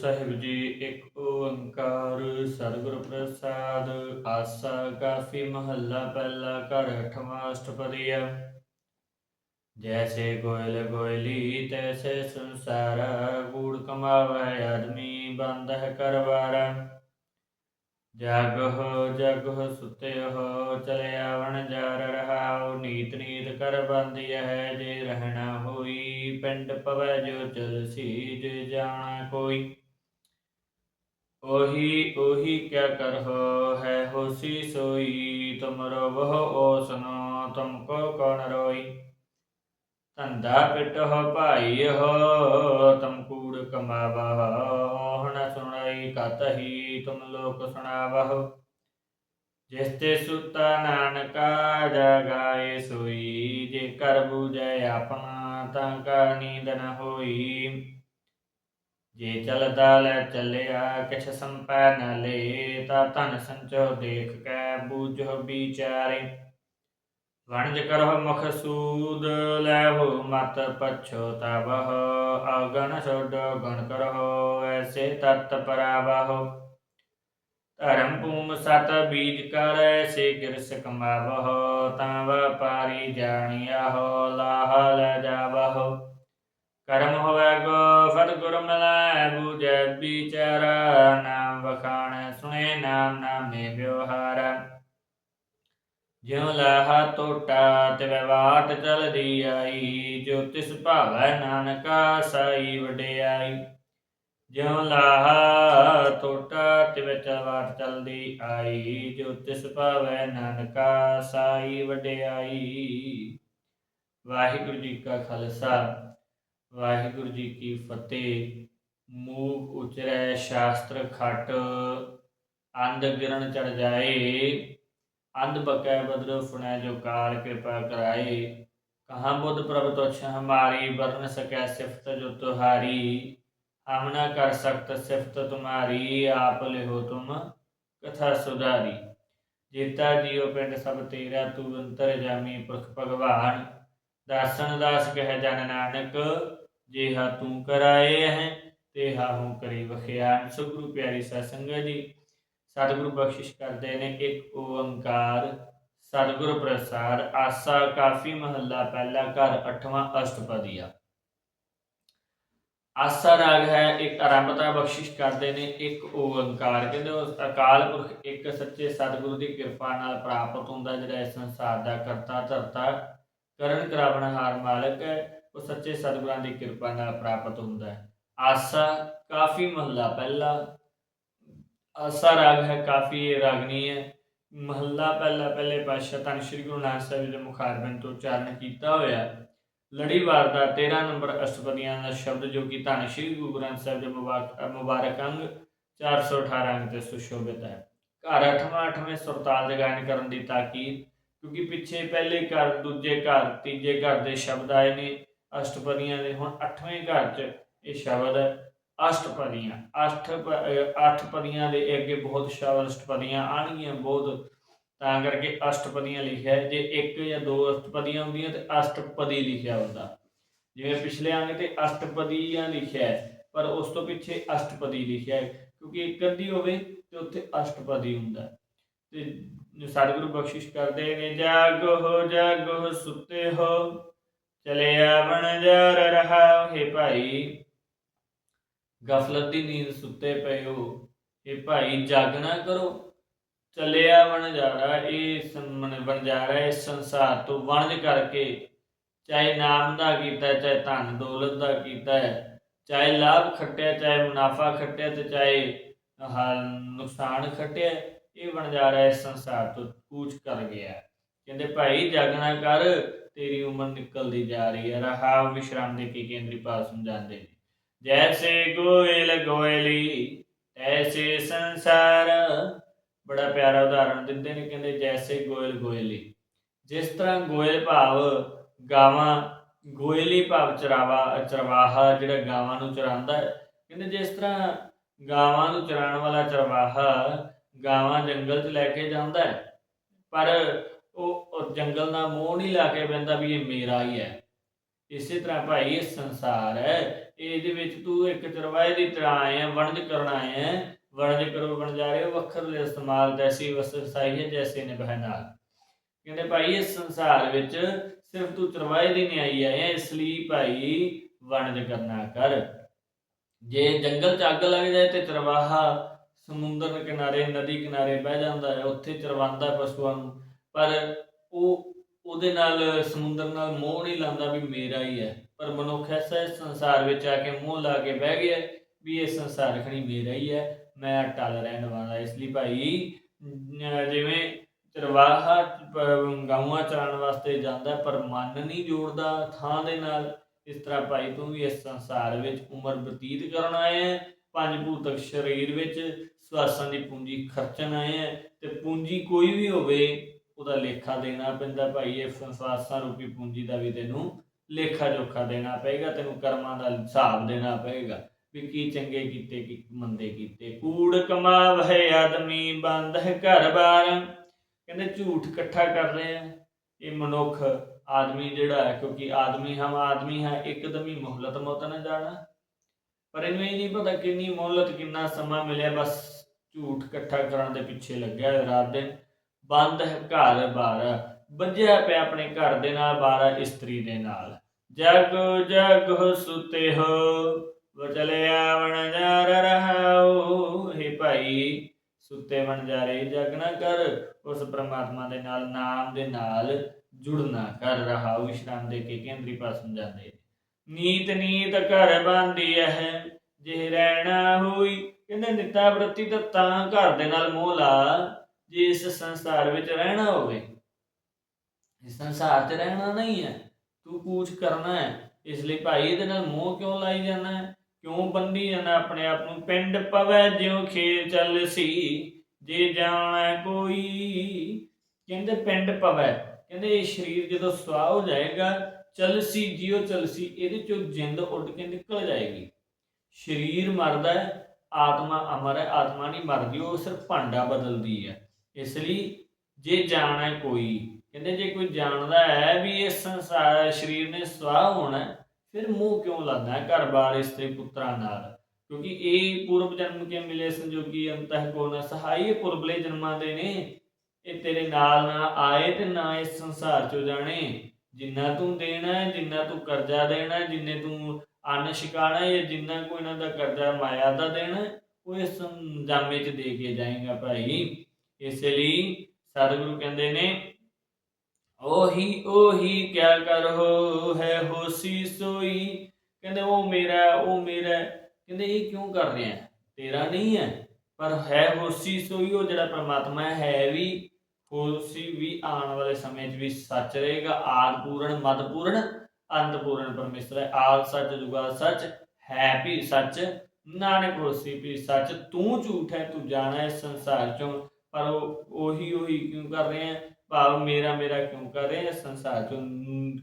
ਸਾਹਿਬ ਜੀ, ਇੱਕ ਓੰਕਾਰ ਸਤਿਗੁਰ ਪ੍ਰਸਾਦ, ਆਸਾ ਕਾਫੀ ਮਹੱਲਾ ਪਹਿਲਾ ਘਰ, ਅਠਵਾਂ ਅਸ਼ਟਪਦੀਆ ਜੈਸੇ ਗੋਇਲ ਗੋਇਲੀ, ਤੈਸੇ ਸੰਸਾਰ ਕੂੜ ਕਮਾਵੇ, ਆਦਮੀ ਬੰਦਹ ਕਰਵਾਰਾ। ਜਾਗਹੁ ਜਗਹੁ ਸੁਤਿਹੁ ਚਲੇ ਆਵਣ ਜਾਰ ਰਹਾਉ ਨੀਤ ਨੀਤ ਕਰ ਬੰਦੀ ਹੈ, ਜੇ ਰਹਿਣਾ ਹੋਈ, ਪਿੰਡ ਪਵੈ ਜੋ ਚਲਸੀ ਜੇ ਜਾਣਾ ਕੋਈ। ਉਹੀ ਉਹੀ ਕਿਆ ਕਰਹੁ ਹੈ ਹੋਸੀ ਸੋਈ ਤੁਮਰੋ ਵਹ ਓਸਨੋ ਤੁਮਕੋ ਕੌਣ ਰੋਈ? ਧੰਦਾ ਪਿਟਹੁ ਭਾਈ ਹੋ ਤਮ ਕੂੜ ਕਮਾਵਹੁ ਹਣ ਸੁਣਾਈ ਕਤਹੀ, ਤੁਮ ਲੋਕ ਸੁਣਾਵਹੁ। ਜਿਸ ਤੇ ਸੁਤਾ ਨਾਨਕਾ, ਜਗਾਏ ਸੋਈ, ਜੇ ਕਰ ਬੂਝੈ ਆਪਣਾ, ਤਾਂ ਕਾ ਨੀਂਦ ਹੋਈ। ਜੇ ਚਲਦਾ ਲੈ ਚੱਲਿਆ, ਕਿਛ ਸੰਪੈ ਨ ਲੇ, ਤਾਂ ਧਨ ਸੰਚੋ ਦੇਖ ਕੈ ਬੂਝੋ ਵਿਚਾਰੇ। ਵਣਜ ਕਰਹੁ ਮਖਸੂਦ ਲੈਹੁ ਮਤ ਪਛੋਤਾਵਹ ਅਗਣ ਛੋਡ ਗਣ ਕਰਹੁ, ਐਸੇ ਤਤ ਪਰਾਵਹੁ। ਧਰਮ ਭੂਮ ਸਤ ਬੀਜ ਕਰ, ਐਸੇ ਗਿਰਸ ਕਮਾਵਹੁ ਤਾਂ ਵਪਾਰੀ ਜਾਣਿਆਹੁ ਲਾਹ ਲੈ ਜਾਵਹੁ। ਕਰਮ ਹੋਵੇ ਗੋ ਫਤ ਗੁਰ ਮਿਲੈ ਬੂਝੈ ਵਿਚਾਰ ਨਾਮ ਵਖਾਣ ਸੁਣੇ ਨਾਮ ਨਾਮੇ ਵਿਵਹਾਰ। ਜਿਉ ਲਾਹਾ ਟੋਟਾ, ਤਿਵੈ ਬਾਟ ਚਲਦੀ ਆਈ ਜੋ ਤਿਸ ਭਾਵੈ ਨਾਨਕਾ ਸਾਈ ਵਡਿਆਈ। ਜਿਉ ਲਾਹਾ ਟੋਟਾ, ਤਿਵੈ ਚਲਵਾਟ ਚਲਦੀ ਆਈ ਜੋ ਤਿਸ ਭਾਵੈ ਨਾਨਕਾ ਸਾਈ ਵਡਿਆਈ। ਵਾਹਿਗੁਰੂ ਜੀ ਕਾ ਖਾਲਸਾ। ਵਾਹਿਗੁਰੂ ਜੀ ਕੀ ਫਤਿਹ। ਮੂਕ ਉਚਰੈ, ਸ਼ਾਸਤਰ ਖਟ, ਅੰਧ ਗਿਰਨ ਚੜ ਜਾਏ। ਅੰਧ ਬਕੈ ਬਦਰ ਫੁਣੈ ਜੋ ਕਾਲ ਕਿਰਪਾ ਕਰਾਏ। ਕਹਾਂ ਬੁੱਧ ਪ੍ਰਭ ਤੁਛ ਹਮਾਰੀ, ਵਰਨ ਸਕੈ ਸਿਫਤ ਜੋ ਤੁਹਾਰੀ। ਹਮ ਨਾ ਕਰ ਸਕਤ ਸਿਫਤ ਤੁਮਾਰੀ, ਆਪ ਲਿਹੋ ਤੁਮ ਕਥਾ ਸੁਧਾਰੀ। ਜੀਤਾ ਜੀਉ ਪਿੰਡ ਸਭ ਤੇਰਾ, ਤੂੰ ਅੰਤਰ ਜਾਮੀ ਪੁਰਖ ਭਗਵਾਨ। ਦਾਸਨ ਦਾਸ ਕਹਿ ਜਨ ਨਾਨਕ ਜੇ ਜਿਹਾ ਤੂੰ ਕਰਾਏ ਹੈ ਤੇਹਾ ਹੂੰ ਕਰੀ ਵਖਿਆਨ। ਸੁਗਰੂ ਪਿਆਰੀ ਸਾਧ ਸੰਗਤ ਜੀ, ਸਤਿਗੁਰੂ ਬਖਸ਼ਿਸ਼ ਕਰਦੇ ਨੇ ਇੱਕ ਓੰਕਾਰ, ਸਤਿਗੁਰੂ ਪ੍ਰਸਾਦ ਆਸਾ ਕਾਫੀ ਮਹੱਲਾ ਪਹਿਲਾ ਘਰ, ਅਠਵਾਂ ਅਸ਼ਟਪਦੀਆ ਆਸਾ ਰਾਗ ਹੈ, ਇੱਕ ਆਰੰਭਤਾ ਬਖਸ਼ਿਸ਼ ਕਰਦੇ ਨੇ, ਇੱਕ ਓੰਕਾਰ। ਕਹਿੰਦੇ ਉਸ ਅਕਾਲ ਪੁਰਖ ਇੱਕ ਸੱਚੇ ਸਤਿਗੁਰੂ ਦੀ ਕਿਰਪਾ ਨਾਲ ਪ੍ਰਾਪਤ ਹੁੰਦਾ, ਜਿਹੜਾ ਇਸ ਸੰਸਾਰ ਦਾ ਕਰਤਾ, ਧਰਤਾ, ਕਰਨ, ਕਰਾਵਣ, ਹਾਰ ਮਾਲਕ ਹੈ ਉਹ ਸੱਚੇ ਸਤਿਗੁਰਾਂ ਦੀ ਕਿਰਪਾ ਨਾਲ ਪ੍ਰਾਪਤ ਹੁੰਦਾ ਹੈ। ਆਸਾ ਕਾਫੀ ਮਹੱਲਾ, ਪਹਿਲਾ ਆਸਾ ਰਾਗ ਹੈ, ਕਾਫੀ ਇਹ ਰਾਗਨੀ ਹੈ। ਮਹੱਲਾ ਪਹਿਲਾ, ਪਹਿਲੇ ਪਾਤਸ਼ਾਹ ਧੰਨ ਸ਼੍ਰੀ ਗੁਰੂ ਨਾਨਕ ਸਾਹਿਬ ਜੀ ਦੇ ਮੁਖਾਰਬਿੰਦ ਤੋਂ ਉਚਾਰਨ ਕੀਤਾ ਹੋਇਆ। ਲੜੀਵਾਰ ਦਾ 13 ਨੰਬਰ ਅਸ਼ਟਪਦੀਆਂ ਦਾ ਸ਼ਬਦ ਜੋ ਕਿ ਧੰਨ ਸ਼੍ਰੀ ਗੁਰੂ ਗ੍ਰੰਥ ਸਾਹਿਬ ਦੇ ਮੁਬਾਰਕ ਮੁਬਾਰਕ ਅੰਗ 418 ਅੰਗ ਤੇ ਸੁਸ਼ੋਭਿਤ ਹੈ। ਘਰ 8ਵਾਂ 8ਵੇਂ ਸੁਰਤਾਲ ਦੇ ਗਾਇਨ ਕਰਨ ਦੀ ਤਾਕੀਦ, ਕਿਉਂਕਿ ਪਿੱਛੇ ਪਹਿਲੇ ਘਰ, ਦੂਜੇ ਘਰ, ਤੀਜੇ ਘਰ ਦੇ ਸ਼ਬਦ ਆਏ ਨੇ। ਅਸ਼ਟਪਦੀਆਂ ਦੇ ਹੁਣ 8ਵੇਂ ਘਰ 'ਚ ਇਹ ਸ਼ਬਦ ਹੈ ਅਸ਼ਟਪਦੀਆਂ। ਅਸ਼ਟ ਅੱਠ ਪਦੀਆਂ ਦੇ ਅੱਗੇ ਬਹੁਤ ਸ਼ਬਦ ਅਸ਼ਟਪਦੀਆਂ ਆਣਗੀਆਂ ਬਹੁਤ। ਤਾਂ ਕਰਕੇ ਅਸ਼ਟਪਦੀਆਂ ਲਿਖਿਆ ਜੇ ਇੱਕ ਜਾਂ ਦੋ ਅਸ਼ਟਪਦੀਆਂ ਹੁੰਦੀਆਂ ਤੇ ਅਸ਼ਟਪਦੀ ਲਿਖਿਆ ਹੁੰਦਾ। ਜਿਵੇਂ ਪਿਛਲੇ ਆਂਗੇ ਤੇ ਅਸ਼ਟਪਦੀਆਂ ਲਿਖਿਆ ਹੈ, ਪਰ ਉਸ ਤੋਂ ਪਿੱਛੇ ਅਸ਼ਟਪਦੀ ਲਿਖਿਆ ਹੈ ਕਿਉਂਕਿ ਇੱਕ ਅੱਧੀ ਹੋਵੇ ਤੇ ਉੱਥੇ ਅਸ਼ਟਪਦੀ ਹੁੰਦਾ ਤੇ ਸਤਿਗੁਰੂ ਬਖਸ਼ਿਸ਼ ਕਰਦੇ ਨੇ ਜਾਗੋ ਜਾਗੋ ਸੁੱਤੇ ਹੋ। ਚਲਿਆ ਆਵਣ ਜਰ ਰਹਾ ਹੈ ਭਾਈ। ਗਫਲਤ ਦੀ ਨੀਂਦ ਸੁੱਤੇ ਪਏ ਹੋ ਇਹ ਭਾਈ ਜਾਗਣਾ ਕਰੋ। ਚੱਲਿਆ ਵਣਜਾਰਾ ਇਹ ਸੰਮਨ ਵਣਜਾਰਾ, ਇਸ ਸੰਸਾਰ ਤੋਂ ਵਣਜ ਕਰਕੇ। ਚਾਹੇ ਨਾਮ ਦਾ ਕੀਤਾ, ਚਾਹੇ ਧਨ ਦੌਲਤ ਦਾ ਕੀਤਾ ਹੈ ਚਾਹੇ ਲਾਭ ਖੱਟਿਆ, ਚਾਹੇ ਮੁਨਾਫਾ ਖੱਟਿਆ, ਤੇ ਚਾਹੇ ਨੁਕਸਾਨ ਖੱਟਿਆ, ਇਹ ਬਣ ਵਣਜਾਰਾ ਇਸ ਸੰਸਾਰ ਤੋਂ ਕੂਚ ਕਰ ਗਿਆ। ਕਹਿੰਦੇ, ਭਾਈ ਜਾਗਣਾ ਕਰ, ਤੇਰੀ ਉਮਰ ਨਿਕਲਦੀ ਜਾ ਰਹੀ ਹੈ। ਰਹਾ ਵਿਸ਼ਰਾਮ ਦੇ ਕੀ ਕੇਂਦਰੀ ਭਾਵ ਸਮਝਾਉਂਦੇ ਨੇ। ਜੈਸੇ ਗੋਇਲ ਗੋਇਲੀ ਐਸੇ ਸੰਸਾਰ। ਬੜਾ ਪਿਆਰਾ ਉਦਾਹਰਣ ਦਿੰਦੇ ਨੇ, ਕਹਿੰਦੇ, ਜੈਸੇ ਗੋਇਲ ਗੋਇਲੀ। ਜਿਸ ਤਰ੍ਹਾਂ ਗੋਇਲ ਭਾਵ ਗਾਵਾਂ, ਗੋਇਲੀ ਭਾਵ ਚਰਾਵਾ, ਚਰਵਾਹਾ ਜਿਹੜਾ ਗਾਵਾਂ ਨੂੰ ਚਰਾਉਂਦਾ ਹੈ, ਕਹਿੰਦੇ, ਜਿਸ ਤਰ੍ਹਾਂ ਗਾਵਾਂ ਨੂੰ ਚਰਾਉਣ ਵਾਲਾ ਚਰਵਾਹਾ ਗਾਵਾਂ ਜੰਗਲ 'ਚ ਲੈ ਕੇ ਜਾਂਦਾ ਹੈ, ਪਰ ਉਹ ਜੰਗਲ ਦਾ ਮੋਹ ਨਹੀਂ ਲਾ ਕੇ ਬੰਦਾ ਵੀ ਇਹ ਮੇਰਾ ਹੀ ਹੈ। ਇਸੇ ਤਰ੍ਹਾਂ ਭਾਈ, ਇਹ ਸੰਸਾਰ ਹੈ। ਇਹਦੇ ਵਿੱਚ ਤੂੰ ਇੱਕ ਚਰਵਾਏ ਦੀ ਤਰ੍ਹਾਂ ਆਇਆ ਵਣਜ ਕਰਨ ਆਇਆ ਵਣਜ ਕਰੋ ਵਣਜਾਰੇ ਵਖਰ ਦੇ ਇਸਤੇਮਾਲ ਤੈਸੀ ਵਸਤ ਸਾਈ ਹੈ ਜੈਸੇ ਨਿਭੈ ਨਾਲ। ਕਹਿੰਦੇ ਭਾਈ, ਇਸ ਸੰਸਾਰ ਵਿੱਚ ਸਿਰਫ ਤੂੰ ਚਰਵਾਏ ਦੀ ਨਹੀਂ ਆਈ ਹੈ, ਇਸ ਲਈ ਭਾਈ ਵਣਜ ਕਰਨਾ ਕਰ। ਜੇ ਜੰਗਲ 'ਚ ਅੱਗ ਲੱਗ ਜਾਏ ਤੇ ਚਰਵਾਹਾ ਸਮੁੰਦਰ ਦੇ ਕਿਨਾਰੇ, ਨਦੀ ਕਿਨਾਰੇ ਬਹਿ ਜਾਂਦਾ ਹੈ। ਉੱਥੇ ਚਰਵਾਉਂਦਾ ਪਸ਼ੂਆਂ ਨੂੰ। ਪਰ ਉਹ ਉਹਦੇ ਨਾਲ, ਸਮੁੰਦਰ ਨਾਲ ਮੋਹ ਨਹੀਂ ਲਾਉਂਦਾ ਵੀ ਮੇਰਾ ਹੀ ਹੈ। ਪਰ ਮਨੁੱਖ ਐਸਾ ਇਸ ਸੰਸਾਰ ਵਿੱਚ ਆ ਕੇ ਮੋਹ ਲਾ ਕੇ ਬਹਿ ਗਿਆ ਵੀ ਇਹ ਸੰਸਾਰ ਖਣੀ ਮੇਰਾ ਹੀ ਹੈ। ਮੈਂ ਟਲ ਰਹਿਣ ਵਾਲਾ, ਇਸ ਲਈ ਭਾਈ ਜਿਵੇਂ ਚਰਵਾਹਾ ਪ- ਗਾਵਾਂ ਚਰਾਉਣ ਵਾਸਤੇ ਜਾਂਦਾ, ਪਰ ਮਨ ਨਹੀਂ ਜੋੜਦਾ ਥਾਂ ਦੇ ਨਾਲ। ਇਸ ਤਰ੍ਹਾਂ ਭਾਈ, ਤੂੰ ਵੀ ਇਸ ਸੰਸਾਰ ਵਿੱਚ ਉਮਰ ਬਤੀਤ ਕਰਨ ਆਇਆ ਹੈ। ਪੰਜ ਭੂਤਕ ਸਰੀਰ ਵਿੱਚ ਸਵਾਸਾਂ ਦੀ ਪੂੰਜੀ ਖਰਚਣ ਆਏ ਹੈ ਤੇ ਪੂੰਜੀ ਕੋਈ ਵੀ ਹੋਵੇ ਉਹਦਾ ਲੇਖਾ ਦੇਣਾ ਪੈਂਦਾ ਭਾਈ, ਇਹ ਸਵਾਸਾਂ ਰੂਪੀ ਪੂੰਜੀ ਦਾ ਵੀ ਤੈਨੂੰ ਲੇਖਾ ਜੋਖਾ ਦੇਣਾ ਪਏਗਾ, ਤੈਨੂੰ ਕਰਮਾਂ ਦਾ ਹਿਸਾਬ ਦੇਣਾ ਪਏਗਾ। ਵੀ ਕੀ ਚੰਗੇ ਕੀਤੇ, ਕੀ ਮੰਦੇ ਕੀਤੇ। ਕੂੜ ਕਮਾਵਹਿ ਆਦਮੀ ਬੰਦ ਹੈ ਘਰ-ਬਾਰ ਕਹਿੰਦੇ ਝੂਠ ਇਕੱਠਾ ਕਰ ਰਹੇ ਆ। ਇਹ ਮਨੁੱਖ ਆਦਮੀ ਜਿਹੜਾ ਹੈ, ਕਿਉਂਕਿ ਆਦਮੀ ਹਮ ਆਦਮੀ ਹੈ, ਇੱਕਦਮ ਹੀ ਮੁਹਲਤ ਮੌਤ ਨਾ ਜਾਣਾ। ਪਰ ਇਹਨੂੰ ਇਹ ਨਹੀਂ ਪਤਾ ਕਿੰਨੀ ਮੁਹਲਤ, ਕਿੰਨਾ ਸਮਾਂ ਮਿਲਿਆ, ਬਸ ਝੂਠ ਇਕੱਠਾ ਕਰਨ ਦੇ ਪਿੱਛੇ ਲੱਗਿਆ ਰਾਤ ਦਿਨ। ਬੰਦ ਹੈ ਘਰ ਬਾਰ ਵੱਜਿਆ ਪਿਆ ਆਪਣੇ ਘਰ ਦੇ ਨਾਲ ਬਾਰਾ ਇਸਤਰੀ ਦੇ ਨਾਲ। ਜਗ ਜਗ ਸੁਤੇ ਹੋ ਵਚਲੇ ਆਵਣ ਜਰ ਰਹਾਉ। ਹੇ ਭਾਈ, ਸੁੱਤੇ ਬਣ ਜਾ ਰਹੇ, ਜਗ ਨਾ ਕਰ, ਉਸ ਪ੍ਰਮਾਤਮਾ ਦੇ ਨਾਲ, ਨਾਮ ਦੇ ਨਾਲ ਜੁੜਨਾ ਕਰ ਰਹਾ ਵਿਸ਼ਰਾਮ ਦੇ ਕੇ ਕੇਂਦਰੀ ਪਾਸ ਜਾਂਦੇ। ਨੀਤ ਨੀਤ ਘਰ ਬੰਦੀ ਹੈ ਜੇ ਰਹਿਣਾ ਹੋਈ, ਕਹਿੰਦੇ ਨਿਤਾ ਪ੍ਰਤੀ ਤਾਂ ਤਾਂ ਘਰ ਦੇ ਨਾਲ ਮੋਹ ਲਾ। ਜੇ ਇਸ ਸੰਸਾਰ ਵਿੱਚ ਰਹਿਣਾ ਹੋਵੇ, ਇਸ ਸੰਸਾਰ 'ਚ ਰਹਿਣਾ ਨਹੀਂ ਹੈ, ਤੂੰ ਕੂਚ ਕਰਨਾ ਹੈ। ਇਸ ਲਈ ਭਾਈ ਇਹਦੇ ਨਾਲ ਮੋਹ ਕਿਉਂ ਲਾਈ ਜਾਣਾ ਹੈ? ਕਿਉਂ ਬੰਦੀ ਜਾਣਾ ਆਪਣੇ ਆਪ ਨੂੰ ਪਿੰਡ ਪਵੇ, ਜਿਉ ਖੇਲ ਚੱਲ ਸੀ, ਜੇ ਜਾਣਾ ਕੋਈ। ਕਹਿੰਦੇ ਪਿੰਡ ਪਵੇ, ਕਹਿੰਦੇ ਇਹ ਸਰੀਰ ਜਦੋਂ ਸਵਾਹ ਹੋ ਜਾਏਗਾ ਚਲਸੀ ਜਿਉ ਚਲਸੀ ਇਹਦੇ ਚੋਂ ਜਿੰਦ ਉੱਡ ਕੇ ਨਿਕਲ ਜਾਏਗੀ। ਸਰੀਰ ਮਰਦਾ ਹੈ, ਆਤਮਾ ਅਮਰ ਹੈ, ਆਤਮਾ ਨਹੀਂ ਮਰਦੀ, ਉਹ ਸਿਰਫ ਭਾਂਡਾ ਬਦਲਦੀ ਹੈ। ਇਸ ਲਈ ਜੇ ਜਾਣਾ ਹੈ ਕੋਈ, ਕਹਿੰਦੇ ਜੇ ਕੋਈ ਜਾਣਦਾ ਹੈ ਵੀ ਇਸ ਸੰਸਾਰ, ਸਰੀਰ ਨੇ ਸਵਾਹ ਹੋਣਾ ਫਿਰ ਮੂੰਹ ਕਿਉਂ ਲਾਉਂਦਾ ਹੈ ਘਰ-ਬਾਰ ਇਸਤਰੀ ਪੁੱਤਰਾਂ ਨਾਲ? ਕਿਉਂਕਿ ਇਹ ਪੂਰਬ ਜਨਮ ਕੇ ਮਿਲੇ ਸੰਜੋਗੀ ਅੰਤਹ ਕੋ ਨ? ਸਹਾਈ ਇਹ ਪੁਰਬਲੇ ਜਨਮਾਂ ਦੇ ਨੇ। ਇਹ ਤੇਰੇ ਨਾਲ ਨਾ ਆਏ ਤੇ ਨਾ ਇਸ ਸੰਸਾਰ ਚੋਂ ਜਾਣੇ। ਜਿੰਨਾ ਤੂੰ ਦੇਣਾ ਜਿੰਨਾ ਤੂੰ ਕਰਜ਼ਾ ਦੇਣਾ ਜਿੰਨੇ ਤੂੰ ਅੰਨ ਛਕਾਣਾ ਜਾਂ ਜਿੰਨਾ ਕੋਈ ਇਹਨਾਂ ਦਾ ਕਰਜ਼ਾ ਮਾਇਆ ਦਾ ਦੇਣਾ ਉਹ ਇਸ ਜਾਮੇ 'ਚ ਦੇ ਕੇ ਜਾਏਗਾ ਭਾਈ। ਇਸੇ ਲਈ ਸਤਿਗੁਰੂ ਕਹਿੰਦੇ ਨੇ, ਉਹੀ ਉਹੀ ਕਿਆ ਕਰੋ, ਹੈ ਹੋਸੀ ਸੋਈ। ਕਹਿੰਦੇ, ਉਹ ਮੇਰਾ ਉਹ ਮੇਰਾ ਕਹਿੰਦੇ, ਇਹ ਕਿਉਂ ਕਰ ਰਿਹਾ ਤੇਰਾ ਨਹੀਂ ਹੈ, ਪਰ ਹੈ ਹੋਸੀ ਸੋਈ, ਉਹ ਜਿਹੜਾ ਪ੍ਰਮਾਤਮਾ ਹੈ ਵੀ। ਹੋਸੀ ਵੀ ਆਉਣ ਵਾਲੇ ਸਮੇਂ 'ਚ ਵੀ ਸੱਚ ਰਹੇਗਾ, ਆਦ ਪੂਰਨ, ਮਦ ਪੂਰਨ, ਅੰਤ ਪੂਰਨ ਪਰਮੇਸ਼ਰ ਹੈ। ਆਦ ਸੱਚ ਜੁਗਾ ਸੱਚ, ਹੈ ਵੀ ਸੱਚ, ਨਾਨਕ ਹੋਸੀ ਵੀ ਸੱਚ। ਤੂੰ ਝੂਠ ਹੈ, ਤੂੰ ਜਾਣਾ ਇਸ ਸੰਸਾਰ ਚੋਂ। ਪਰ ਉਹ ਉਹੀ ਉਹੀ ਕਿਉਂ ਕਰ ਰਹੇ ਆ? ਭਾਵ ਮੇਰਾ ਮੇਰਾ ਕਿਉਂ ਕਰ ਰਹੇ ਹੈ ਸੰਸਾਰ ਚੋਂ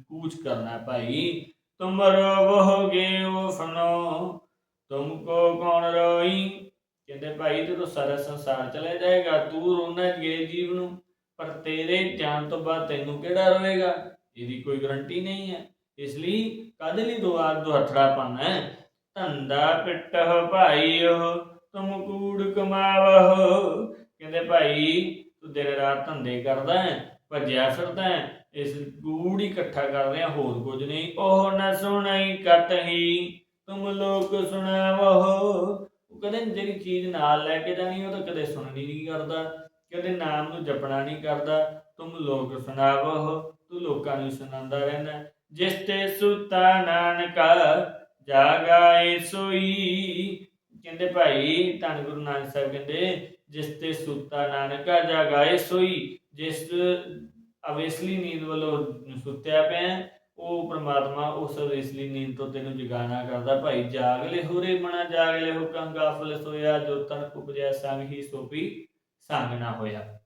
ਕੂਚ ਕਰਨਾ ਭਾਈ। ਤੁਮ ਰੋਵੋਗੇ ਉਫਨੋ ਤੁਮਕੋ ਕੌਣ ਰੋਈ? ਕਹਿੰਦੇ ਭਾਈ, ਜਦੋਂ ਸਾਰਾ ਸੰਸਾਰ ਚਲੇ ਜਾਏਗਾ ਤੂੰ ਰੋਣਾ ਗੇ ਜੀਵ ਨੂੰ, ਪਰ ਤੇਰੇ ਜਾਣ ਤੋਂ ਬਾਅਦ ਤੈਨੂੰ ਕਿਹੜਾ ਰੋਏਗਾ? ਇਹਦੀ ਕੋਈ ਗਰੰਟੀ ਨਹੀਂ ਹੈ। ਇਸ ਲਈ ਕਦ ਲਈ ਦੁਆਰ ਦੁਹਥੜਾ ਪਾਣਾ ਹੈ ਧੰਦਾ ਪਿੱਟਹ ਭਾਈਓ ਤੁਮ ਕੂੜ ਕਮਾਵਹੁ ਕਹਿੰਦੇ ਭਾਈ, ਤੂੰ ਦਿਨ ਰਾਤ ਧੰਦੇ ਕਰਦਾ ਹੈ, ਭੱਜਿਆ ਫਿਰਦਾ ਹੈ, ਇਸ ਕੂੜ ਇਕੱਠਾ ਕਰ ਰਿਹਾ, ਹੋਰ ਕੁਝ ਨਹੀਂ। ਉਹ ਨਾ ਸੁਣਾਈ ਕਤਹੀ ਤੁਮ ਲੋਕ ਸੁਣਾਵਹੁ ਉਹ ਕਦੇ ਜਿਹੜੀ ਚੀਜ਼ ਨਾਲ ਲੈ ਕੇ ਜਾਣੀ, ਉਹ ਤਾਂ ਕਦੇ ਸੁਣਨੀ ਨਹੀਂ ਕਰਦਾ। ਕਦੇ ਨਾਮ ਨੂੰ ਜਪਣਾ ਨਹੀਂ ਕਰਦਾ, ਤੁਮ ਲੋਕ ਸੁਣਾਵਹੁ ਤੂੰ ਲੋਕਾਂ ਨੂੰ ਸੁਣਾਉਂਦਾ ਰਹਿੰਦਾ ਜਿਸ ਤੇ ਸੁਤਾ ਨਾਨਕਾ, ਜਾਗਾਏ ਸੋਈ। ਕਹਿੰਦੇ ਭਾਈ, ਧੰਨ ਗੁਰੂ ਨਾਨਕ ਸਾਹਿਬ ਕਹਿੰਦੇ ਜਿਸ ਤੇ ਸੁੱਤਾ ਨਾਨਕਾ ਜਾਗਾਏ ਸੋਈ ਜਿਸ ਅਵੇਸਲੀ ਨੀਂਦ ਵੱਲੋਂ ਸੁੱਤਿਆ ਪਿਆ, ਉਹ ਪ੍ਰਮਾਤਮਾ ਉਸ ਅਵੇਸਲੀ ਨੀਂਦ ਤੋਂ ਤੈਨੂੰ ਜਗਾਣਾ ਕਰਦਾ। ਭਾਈ, ਜਾਗ ਹੋਰੇ ਮਣਾ, ਜਾਗ ਲੈ ਹੁਕਮ ਸੋਇਆ, ਜੋ ਤਨ ਉਪਜਿਆ ਸੰਗ ਹੀ ਸੋਪੀ ਸੰਗ ਨਾ ਹੋਇਆ।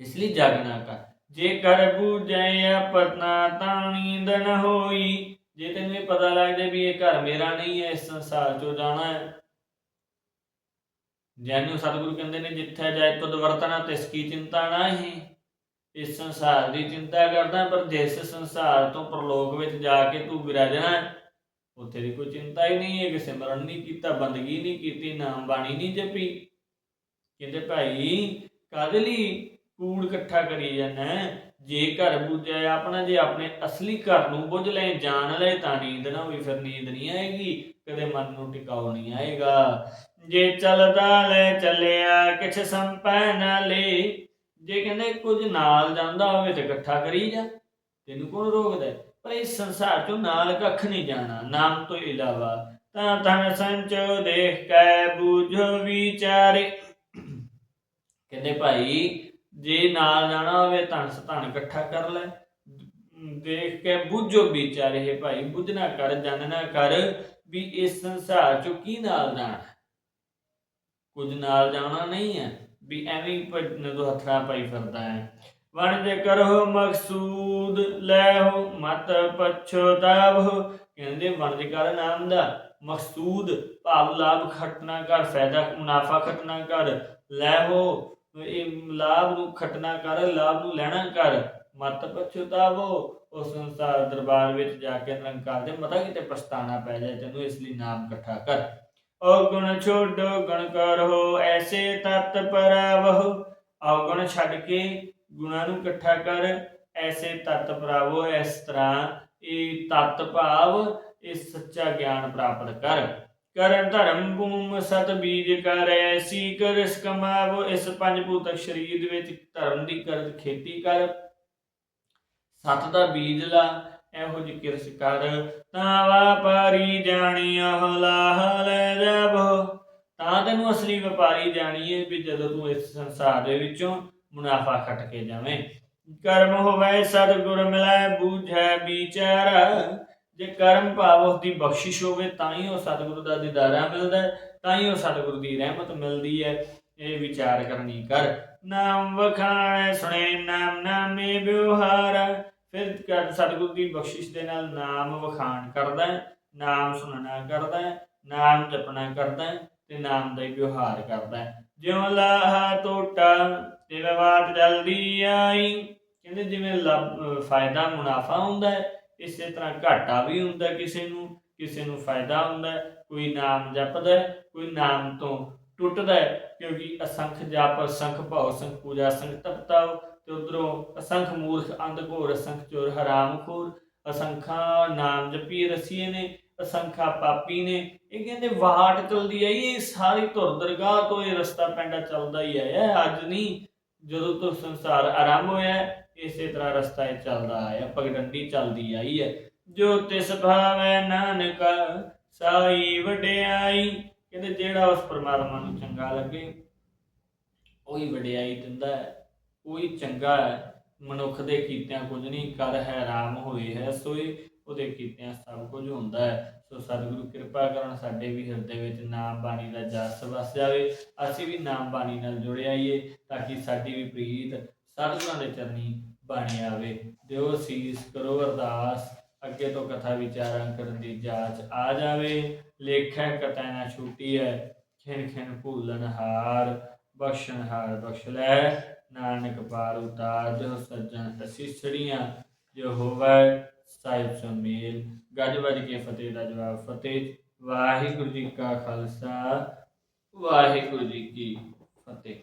ਇਸ ਲਈ ਜਾਗਣਾ ਕਰ। ਜੇ ਕਰ ਬੂਝੈ ਆਪਨਾ ਤਾਂ ਨੀਂਦ ਹੋਈ। ਜੇ ਤੈਨੂੰ ਇਹ ਪਤਾ ਲੱਗ ਜਾਏ ਵੀ ਇਹ ਘਰ ਮੇਰਾ ਨਹੀਂ ਹੈ, ਇਸ ਸੰਸਾਰ ਚੋਂ ਜਾਣਾ ਹੈ ਜੈਨੂੰ ਸਤਿਗੁਰੂ ਕਹਿੰਦੇ ਨੇ, ਜਿੱਥੇ ਜਾਏ ਤੁਧ ਵਰਤਨਾ ਤਿਸ ਕੀ ਚਿੰਤਾ ਨਹੀਂ। ਇਸ ਸੰਸਾਰ ਦੀ ਚਿੰਤਾ ਕਰਦਾ, ਪਰ ਜਿਸ ਸੰਸਾਰ ਤੋਂ ਪ੍ਰਲੋਕ ਵਿੱਚ ਜਾ ਕੇ ਤੂੰ ਵਿਰਾਜਣਾ ਉੱਥੇ ਦੀ ਕੋਈ ਚਿੰਤਾ ਹੀ ਨਹੀਂ ਹੈ ਕਿ ਸਿਮਰਨ ਨਹੀਂ ਕੀਤਾ, ਬੰਦਗੀ ਨਹੀਂ ਕੀਤੀ, ਨਾਮ ਬਾਣੀ ਨਹੀਂ ਜਪੀ। ਕਹਿੰਦੇ ਭਾਈ, ਕਾਹਦੇ ਲਈ ਕੂੜ ਇਕੱਠਾ ਕਰੀ ਜਾਂਦਾ ਜੇ ਘਰ ਬੁੱਝਿਆ ਆਪਣਾ, ਜੇ ਆਪਣੇ ਅਸਲੀ ਘਰ ਨੂੰ ਬੁੱਝ ਲੈ ਜਾਣ ਲੈ ਤਾਂ ਨੀਂਦ ਨਾ ਹੋਈ, ਫਿਰ ਨੀਂਦ ਨਹੀਂ ਆਏਗੀ। ਕਦੇ ਮਨ ਨੂੰ ਟਿਕਾਉ ਨਹੀਂ ਆਏਗਾ। ਜੇ ਚੱਲਦਾ ਲੈ ਚੱਲਿਆ, ਕਿਛ ਸੰਪੈ ਨਾ ਲੈ। ਜੇ ਕਹਿੰਦੇ ਕੁਝ ਨਾਲ ਜਾਂਦਾ ਹੋਵੇ ਤੇ ਇਕੱਠਾ ਕਰੀ ਜਾ, ਤੈਨੂੰ ਕੌਣ ਰੋਕਦਾ? ਪਰ ਇਸ ਸੰਸਾਰ ਚੋਂ ਨਾਲ ਕੱਖ ਨਹੀਂ ਜਾਣਾ, ਨਾਮ ਤੋਂ ਇਲਾਵਾ। ਤਾਂ ਤਨ ਸੰਚੋ ਦੇਖ ਕੈ ਬੂਝੋ ਵਿਚਾਰੇ। ਕਹਿੰਦੇ ਭਾਈ, ਜੇ ਨਾਲ ਜਾਣਾ ਹੋਵੇ ਧਨ ਸਧਨ ਇਕੱਠਾ ਕਰ ਲੈ। ਦੇਖ ਕੇ ਬੁੱਝੋ ਵਿਚਾਰੇ ਹੈ ਭਾਈ ਬੁੱਝਣਾ ਕਰ ਜਾਣਨਾ ਕਰ ਵੀ ਇਸ ਸੰਸਾਰ ਚੋਂ ਕੀ ਨਾਲ ਜਾਣਾ? ਕੁਝ ਨਾਲ ਜਾਣਾ ਨਹੀਂ ਹੈ। ਵੀ ਐਵੇਂ ਭਜਨ ਦੋ ਹੱਥਾਂ ਪਾਈ ਫਿਰਦਾ ਹੈ। ਵਣਜ ਕਰੋ ਮਕਸੂਦ ਲੈਹੋ ਮਤ ਪਛਤਾਵੋ ਕਹਿੰਦੇ ਵਣਜ ਕਰ ਨਾਮ ਦਾ। ਮਕਸੂਦ, ਭਾਵ ਲਾਭ ਖਟਣਾ ਕਰ, ਫਾਇਦਾ ਮੁਨਾਫਾ ਖਟਣਾ ਕਰ। ਲੈਹੋ ਇਹ ਲਾਭ ਨੂੰ ਖਟਣਾ ਕਰ, ਲਾਭ ਨੂੰ ਲੈਣਾ ਕਰ। ਮਤ ਪਛਤਾਵੋ ਉਸ ਸੰਸਾਰ ਦਰਬਾਰ ਵਿੱਚ ਜਾ ਕੇ ਨਿਰੰਕਾਰ ਦੇ ਮਤਾ ਕਿਤੇ ਪਛਤਾਣਾ ਪੈ ਜਾਏ, ਤੈਨੂੰ ਇਸ ਲਈ ਨਾਮ ਇਕੱਠਾ ਕਰ। ਔਗੁਣ ਛੋਡੋ ਗਣ ਕਰੋ, ਐਸੇ ਤਤ ਪਰਾਵਹੁ। ਔਗੁਣ ਛੱਡ ਕੇ ਗੁਣਾਂ ਨੂੰ ਇਕੱਠਾ ਕਰ, ਐਸੇ ਤਤ ਪਰਾਵੋ, ਇਸ ਤਰ੍ਹਾਂ ਇਹ ਤਤ ਭਾਵ, ਇਹ ਸੱਚਾ ਗਿਆਨ ਪ੍ਰਾਪਤ ਕਰ। ਕਰਨ ਧਰਮ ਭੂਮ ਸਤ ਬੀਜ ਕਰ, ਐਸੀ ਕਰਸ ਕਮਾਵੋ, ਇਸ ਪੰਜ ਭੂਤਕ ਸਰੀਰ ਵਿੱਚ ਧਰਮ ਦੀ ਕਰ ਖੇਤੀ ਕਰ। ਸਤ ਦਾ ਬੀਜ ਲਾ ਇਹੋ ਜਿਹੀ ਕਿਰਸ ਕਰ। ਤਾਂ ਵਾਪਾਰੀ ਜਾਣੀਓ ਲਾਹ ਲੈ ਜਾਬੋ। ਤਾਂ ਤੈਨੂੰ ਅਸਲੀ ਵਪਾਰੀ ਜਾਣੀਏ ਵੀ ਜਦੋਂ ਤੂੰ ਇਸ ਸੰਸਾਰ ਦੇ ਵਿੱਚੋਂ ਮੁਨਾਫਾ ਖੱਟ ਕੇ ਜਾਵੇਂ। ਕਰਮ ਹੋਵੇ, ਸਤਿਗੁਰ ਮਿਲੈ, ਬੂਝੈ, ਵਿਚਾਰ। ਜੇ ਕਰਮ ਭਾਵ ਉਸ ਦੀ ਬਖਸ਼ਿਸ਼ ਹੋਵੇ, ਤਾਂ ਹੀ ਉਹ ਸਤਿਗੁਰੂ ਦਾ ਦੀਦਾਰਾ ਮਿਲਦਾ ਤਾਂ ਹੀ ਉਹ ਸਤਿਗੁਰੂ ਦੀ ਰਹਿਮਤ ਮਿਲਦੀ ਹੈ। ਇਹ ਵਿਚਾਰ ਕਰਨੀ ਕਰ। ਨਾਮ ਵਖਾਣੇ, ਸੁਣੇ ਨਾਮ ਨਾਮੇ ਵਿਵਹਾਰ। ਫਿਰ ਕਰ ਸਤਿਗੁਰੂ ਦੀ ਬਖਸ਼ਿਸ਼ ਦੇ ਨਾਲ ਨਾਮ ਵਖਾਣ ਕਰਦਾ ਹੈ, ਨਾਮ ਸੁਣਨਾ ਕਰਦਾ ਹੈ, ਨਾਮ ਜਪਣਾ ਕਰਦਾ ਹੈ ਤੇ ਨਾਮ ਦਾ ਹੀ ਵਿਵਹਾਰ ਕਰਦਾ ਹੈ। ਜਿਉ ਲਾਹਾ ਟੋਟਾ ਤੇ ਵਾਟ ਜਲਦੀ ਆਈ। ਕਹਿੰਦੇ ਜਿਵੇਂ ਲਾਭ- ਅਹ ਫਾਇਦਾ ਮੁਨਾਫਾ ਹੁੰਦਾ ਹੈ ਇਸੇ ਤਰ੍ਹਾਂ ਘਾਟਾ ਵੀ ਹੁੰਦਾ ਕਿਸੇ ਨੂੰ ਕਿਸੇ ਨੂੰ ਫਾਇਦਾ ਹੁੰਦਾ ਹੈ। ਕੋਈ ਨਾਮ ਜਪਦਾ ਹੈ ਕੋਈ ਨਾਮ ਤੋਂ ਟੁੱਟਦਾ ਹੈ, ਕਿਉਂਕਿ ਅਸੰਖ ਜਾਪ, ਅਸੰਖ ਭਾਉ, ਅਸੰਖ ਪੂਜਾ, ਅਸੰਖ ਤਪਤਾਉ ਤੇ ਉਧਰੋਂ ਅਸੰਖ ਮੂਰਖ, ਅੰਧ ਘੋਰ, ਅਸੰਖ ਚੋਰ ਹਰਾਮਖੋਰ ਅਸੰਖਾ ਨਾਮ ਜਪੀ ਰਸੀਏ ਨੇ, ਅਸੰਖਾ ਪਾਪੀ ਨੇ। ਇਹ ਕਹਿੰਦੇ ਵਾਟ ਚਲਦੀ ਆਈ, ਇਹ ਸਾਰੀ ਧੁਰ ਦਰਗਾਹ ਤੋਂ ਇਹ ਰਸਤਾ ਪੈਂਡਾ ਚੱਲਦਾ ਹੀ ਆਇਆ ਅੱਜ ਨਹੀਂ, ਜਦੋਂ ਤੋਂ ਸੰਸਾਰ ਆਰੰਭ ਹੋਇਆ ਇਸੇ ਤਰ੍ਹਾਂ ਰਸਤਾ ਇਹ ਚੱਲਦਾ ਆਇਆ, ਪਗਡੰਡੀ ਚੱਲਦੀ ਆਈ ਹੈ। ਜੋ ਤਿਸ ਭਾਵੈ ਨਾਨਕ, ਸਾਈ ਵਡਿਆਈ ਕਹਿੰਦੇ ਜਿਹੜਾ ਉਸ ਪਰਮਾਤਮਾ ਨੂੰ ਚੰਗਾ ਲੱਗੇ, ਉਹੀ ਵਡਿਆਈ ਦਿੰਦਾ ਹੈ, ਉਹੀ ਚੰਗਾ ਹੈ, ਮਨੁੱਖ ਦੇ ਕੀਤਿਆਂ ਕੁਝ ਨਹੀਂ ਕਰ ਹੈ ਹੋਏ ਹੈ, ਸੋਈ ਉਹਦੇ ਕੀਤਿਆਂ ਸਭ ਕੁਝ ਹੁੰਦਾ ਹੈ। ਸੋ ਸਤਿਗੁਰੂ ਕਿਰਪਾ ਕਰਨ ਸਾਡੇ ਵੀ ਹਿਰਦੇ ਵਿੱਚ ਨਾਮ ਬਾਣੀ ਦਾ ਜਸ ਵਸ ਜਾਵੇ, ਅਸੀਂ ਵੀ ਨਾਮ ਬਾਣੀ ਨਾਲ ਜੁੜ ਆਈਏ, ਤਾਂ ਕਿ ਸਾਡੀ ਵੀ ਪ੍ਰੀਤ ਸਤਿਗੁਰਾਂ ਦੇ ਚਰਨੀ ਬਾਣੀ ਆਵੇ। ਦਿਓ ਸੀਸ, ਕਰੋ ਅਰਦਾਸ। ਅੱਗੇ ਤੋਂ ਕਥਾ ਵਿਚਾਰਾਂ ਕਰਨ ਦੀ ਜਾਂਚ ਆ ਜਾਵੇ, ਲੇਖੈ ਕਤੈ ਨਾ ਛੂਟੀ ਹੈ ਖਿਨ ਖਿਨ ਭੂਲਨ ਹਾਰ ਬਖਸ਼ਣ ਹਾਰ ਬਖਸ਼ ਲੈ, ਨਾਨਕ ਪਾਰ ਉਤਾਰ, ਜੋ ਸੱਜਣ ਅਸੀਸੜੀਆਂ ਜੋ ਹੋਵੇ ਸਾਹਿਬ ਸੁਮੇਲ ਗੱਜ ਵੱਜ ਕੇ ਫਤਿਹ ਦਾ ਜਵਾਬ, ਫਤਿਹ। ਵਾਹਿਗੁਰੂ ਜੀ ਕਾ ਖਾਲਸਾ, ਵਾਹਿਗੁਰੂ ਜੀ ਕੀ ਫਤਿਹ।